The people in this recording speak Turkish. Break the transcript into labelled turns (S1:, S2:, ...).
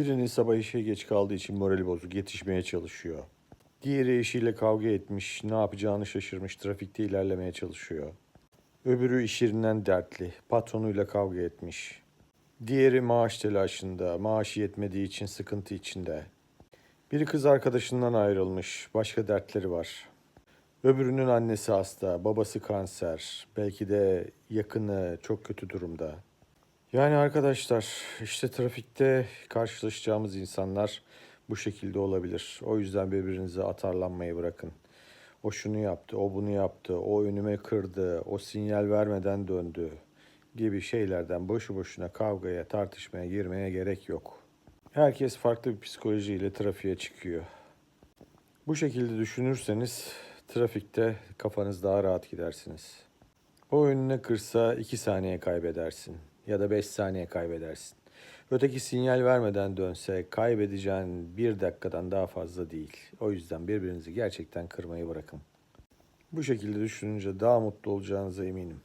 S1: Birinin sabah işe geç kaldığı için morali bozuk yetişmeye çalışıyor. Diğeri eşiyle kavga etmiş, ne yapacağını şaşırmış, trafikte ilerlemeye çalışıyor. Öbürü iş yerinden dertli, patronuyla kavga etmiş. Diğeri maaş telaşında, maaşı yetmediği için sıkıntı içinde. Biri kız arkadaşından ayrılmış, başka dertleri var. Öbürünün annesi hasta, babası kanser, belki de yakını çok kötü durumda. Yani arkadaşlar işte trafikte karşılaşacağımız insanlar bu şekilde olabilir. O yüzden birbirinize atarlanmayı bırakın. O şunu yaptı, o bunu yaptı, o önüme kırdı, o sinyal vermeden döndü gibi şeylerden boşu boşuna kavgaya, tartışmaya girmeye gerek yok. Herkes farklı bir psikolojiyle trafiğe çıkıyor. Bu şekilde düşünürseniz trafikte kafanız daha rahat gidersiniz. O önüne kırsa 2 saniye kaybedersin ya da 5 saniye kaybedersin. Öteki sinyal vermeden dönse kaybedeceğin bir dakikadan daha fazla değil. O yüzden birbirinizi gerçekten kırmayı bırakın. Bu şekilde düşününce daha mutlu olacağınıza eminim.